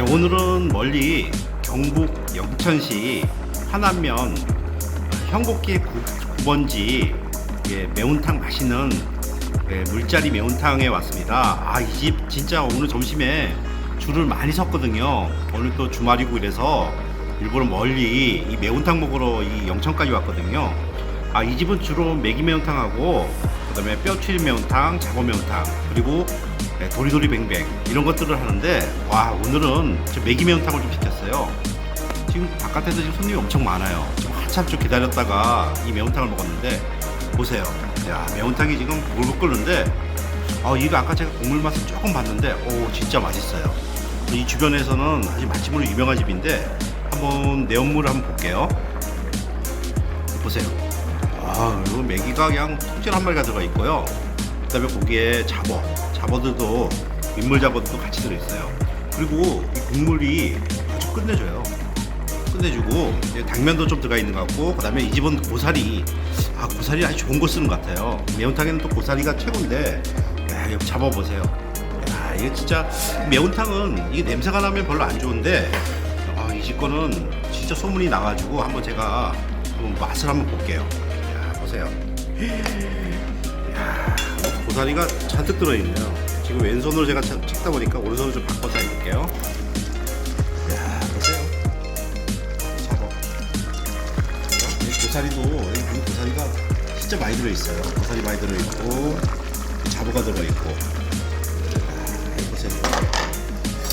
오늘은 멀리 경북 영천시 화남면 형곡기 9번지 예, 매운탕 맛있는 예, 물짜리 매운탕에 왔습니다. 아, 이 집 진짜 오늘 점심에 줄을 많이 섰거든요. 오늘 또 주말이고 이래서 일부러 멀리 이 매운탕 먹으러 이 영천까지 왔거든요. 아, 이 집은 주로 매기 매운탕하고 그다음에 뼈추리 매운탕, 잡어 매운탕 그리고 네, 도리도리 뱅뱅 이런 것들을 하는데 와 오늘은 저 매기 매운탕을 좀 시켰어요. 지금 바깥에서 지금 손님이 엄청 많아요. 지금 한참 좀 기다렸다가 이 매운탕을 먹었는데 보세요. 야 매운탕이 지금 물불 끓는데 아 이거 아까 제가 국물 맛을 조금 봤는데 오 진짜 맛있어요. 이 주변에서는 아주 맛집으로 유명한 집인데 한번 내용물을 한번 볼게요. 보세요. 아, 이거 메기가 그냥 통째로 한 마리가 들어가 있고요. 그다음에 고기에 잡어, 잡어들도 민물 잡어들도 같이 들어있어요. 그리고 이 국물이 아주 끝내줘요. 끝내주고 당면도 좀 들어가 있는 것 같고 그다음에 이 집은 고사리, 아 고사리 아주 좋은 거 쓰는 것 같아요. 매운탕에는 또 고사리가 최고인데, 야 여기 잡어 보세요. 야 이게 진짜 매운탕은 이게 냄새가 나면 별로 안 좋은데, 아 이집 거는 진짜 소문이 나가지고 한번 제가 한번 맛을 한번 볼게요. 야 보세요. 야 고사리가 잔뜩 들어있네요. 지금 왼손으로 제가 차- 찍다 보니까 오른손으로 좀 바꿔서 해볼게요. 야 보세요. 잡어. 고사리도 여기 고사리가 진짜 많이 들어있어요. 고사리 많이 들어있고 잡어가 들어있고. 야, 보세요.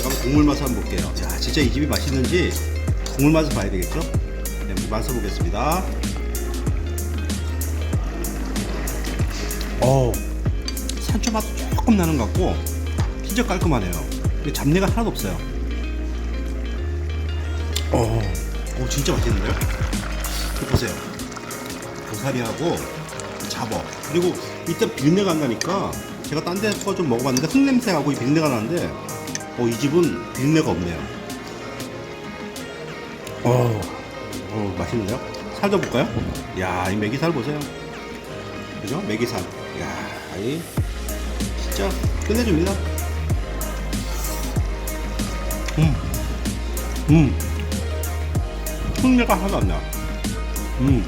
한번 국물 맛을 한번 볼게요. 자, 진짜 이 집이 맛있는지 국물 맛을 봐야 되겠죠? 네, 맛을 보겠습니다. 어, 산초 맛도 조금 나는 것 같고 진짜 깔끔하네요. 근데 잡내가 하나도 없어요. 어, 오, 진짜 맛있는데요? 보세요. 고사리하고 잡어 그리고 일단 비린내가 안 나니까 제가 딴 데서 좀 먹어봤는데 흙냄새하고 이 비린내가 나는데 어, 이 집은 비린내가 없네요. 어, 어 맛있는데요? 살도 볼까요? 야, 이 메기살 보세요. 그죠? 메기살. 야, 이 진짜 끝내줍니다. 음, 음, 흙내가 하나도 안 나. 음,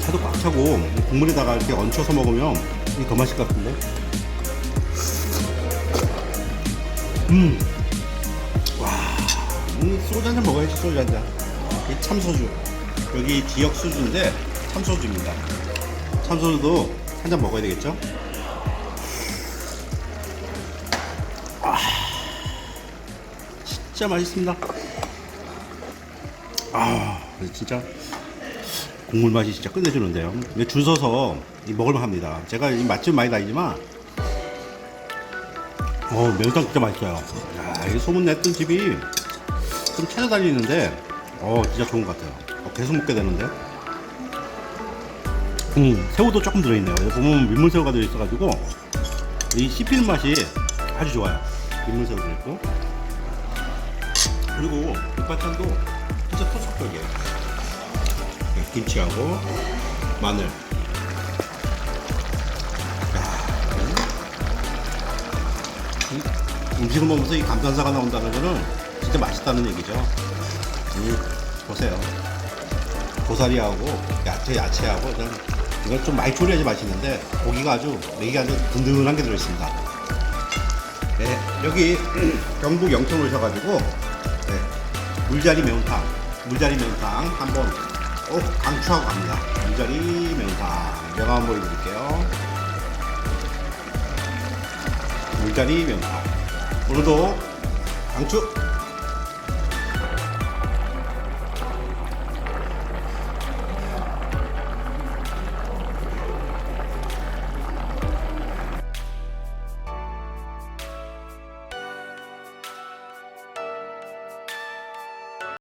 차도 꽉 차고 국물에다가 이렇게 얹혀서 먹으면 이게 더 맛있을 것 같은데. 음, 와, 음, 소주 한 잔 먹어야지 소주 한 잔. 이 참소주. 여기 지역 수주인데 참소주입니다. 참소주도 한 잔 먹어야 되겠죠? 진짜 맛있습니다. 아, 진짜 국물 맛이 진짜 끝내주는데요. 근데 줄 서서 이 먹을만 합니다. 제가 이 맛집 많이 다니지만, 어, 매운탕 진짜 맛있어요. 야, 이 소문 냈던 집이 좀 찾아다니는데, 어, 진짜 좋은 것 같아요. 어, 계속 먹게 되는데. 음, 새우도 조금 들어있네요. 여기 보면 민물새우가 들어있어가지고, 이 씹히는 맛이 아주 좋아요. 민물새우 들어있고. 그리고 밑반찬도 진짜 토속적이에요. 네, 김치하고 마늘. 야, 이 음식을 먹으면서 이 감탄사가 나온다는 거는 진짜 맛있다는 얘기죠. 이, 보세요. 고사리하고 야채, 야채하고 그냥 이걸 좀 많이 조리해야지 맛있는데 고기가 아주 메기가 아주 든든한 게 들어있습니다. 네, 여기 경북 영천 오셔가지고 네, 물자리 매운탕, 물자리 매운탕 한번 꼭 강추하고 갑니다. 물자리 매운탕 명함 한번 보여드릴게요. 물자리 매운탕 오늘도 강추